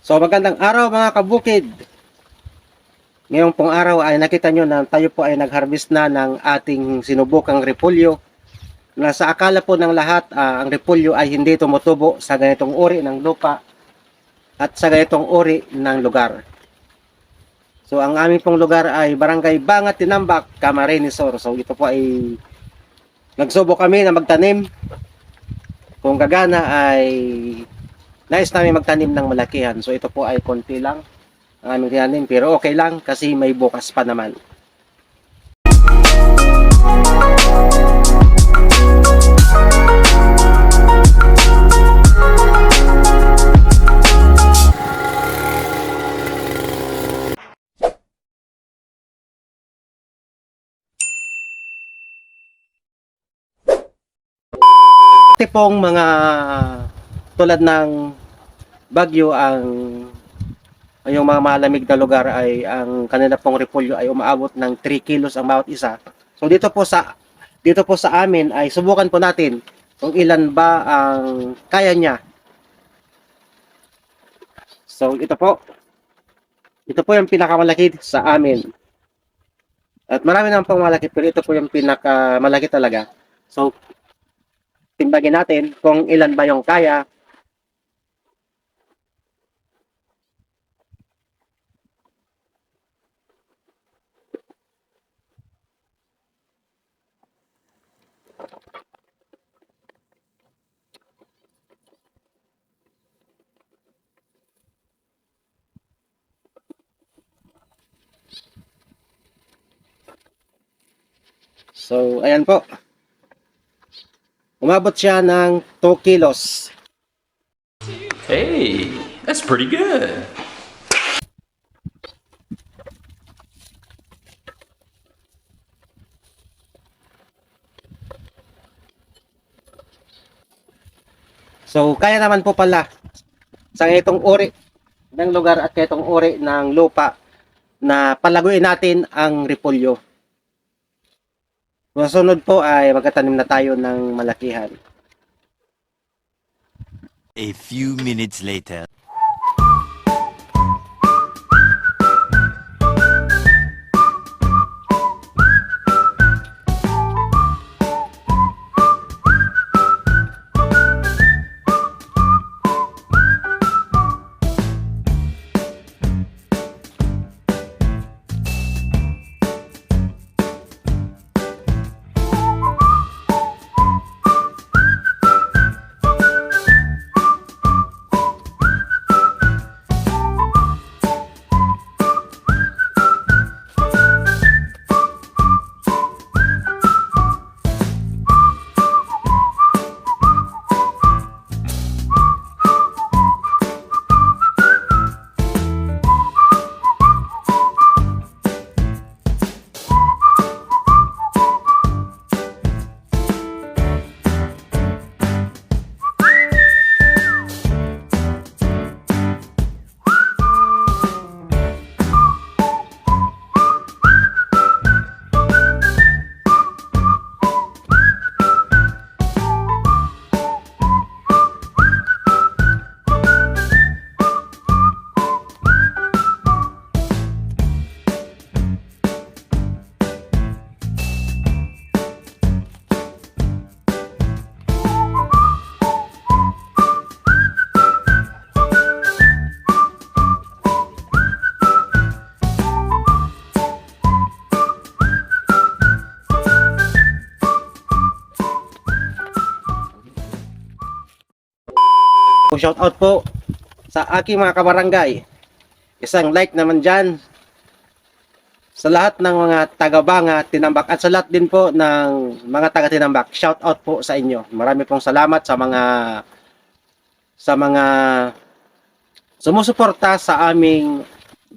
So magandang araw mga kabukid. Ngayong pong araw ay nakita nyo na tayo po ay nag-harvest na ng ating sinubukang repolyo. Na sa akala po ng lahat, ah, ang repolyo ay hindi tumutubo sa ganitong uri ng lupa at sa ganitong uri ng lugar. So ang aming pong lugar ay Barangay Bangat Tinambak, Camarines Sur. So ito po ay nagsubo kami na magtanim. Kung gagana ay nais namin magtanim ng malakihan. So ito po ay konti lang ang aming tinanim. Pero okay lang kasi may bukas pa naman. Pong mga tulad ng bagyo ang yung mga malamig na lugar ay ang kanila pong repolyo ay umaabot ng 3 kilos ang bawat isa. So dito po sa dito po sa amin ay subukan po natin kung ilan ba ang kaya niya. So ito po. Ito po yung pinakamalaki sa amin. At marami naman pong malaki pero ito po yung pinakamalaki talaga. So timbagin natin kung ilan ba yung kaya. So, ayan po. Umabot siya ng 2 kilos. Hey, that's pretty good. So, kaya naman po pala sa itong uri ng lugar at itong uri ng lupa na palaguin natin ang repolyo. Masunod po ay magkatanim na tayo ng malakihan. A few minutes later. Shout out po sa aking mga kabarangay. Isang like naman dyan sa lahat ng mga taga-banga, tinambak at sa lahat din po ng mga taga-tinambak. Shout out po sa inyo. Marami pong salamat sa mga sa mga sumusuporta sa aming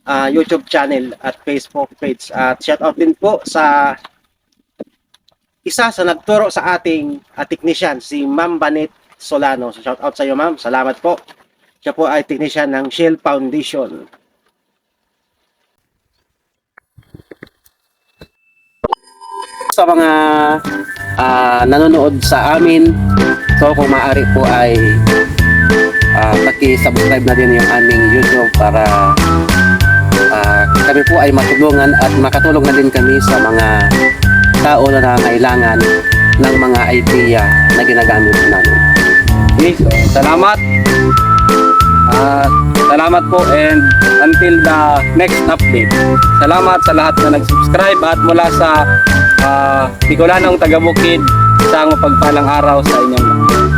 ah, YouTube channel at Facebook page. At shout out din po sa isa sa nagturo sa ating ah, technician, si Ma'am Banet Solano. So, shout out sa iyo, ma'am. Salamat po. Siya po ay technician ng Shell Foundation. Sa mga ah, nanonood sa amin, so kung maaari po ay paki paki-subscribe na din yung aming YouTube para ah, kami po ay matulungan at makatulong na din kami sa mga tao na nangailangan ng mga idea na ginagamit namin. Okay, so, salamat. At salamat po and until the next update. Salamat sa lahat na nag-subscribe at mula sa uh, Bicolanong Tagabukid, isang mapagpalang araw sa inyong lahat.